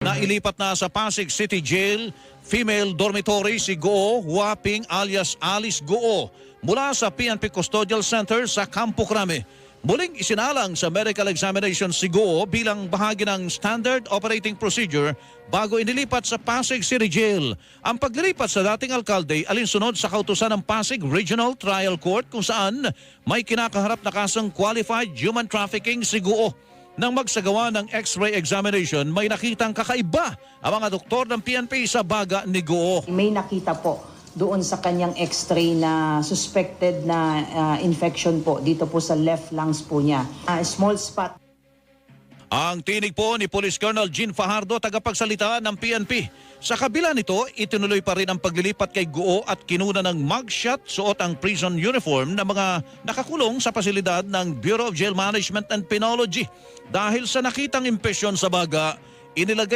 na ilipat na sa Pasig City Jail female dormitory si Goo Huaping alias Alice Goo mula sa PNP Custodial Center sa Campo Crame. Muling isinalang sa medical examination si Goo bilang bahagi ng standard operating procedure bago inilipat sa Pasig City Jail. Ang paglilipat sa dating alkalde alinsunod sa kautusan ng Pasig Regional Trial Court kung saan may kinakaharap na kasong qualified human trafficking si Goo. Nang magsagawa ng x-ray examination, may nakitang kakaiba ang mga doktor ng PNP sa baga ni Goo. May nakita po doon sa kanyang x-ray na suspected na ah, infection po dito po sa left lungs po niya. Ah, small spot Ang tinig po ni Police Colonel Jean Fajardo, tagapagsalita ng PNP. Sa kabila nito, itinuloy pa rin ang paglilipat kay Guo at kinuna ng mugshot suot ang prison uniform ng mga nakakulong sa pasilidad ng Bureau of Jail Management and Penology. Dahil sa nakitang impresyon sa baga, inilagay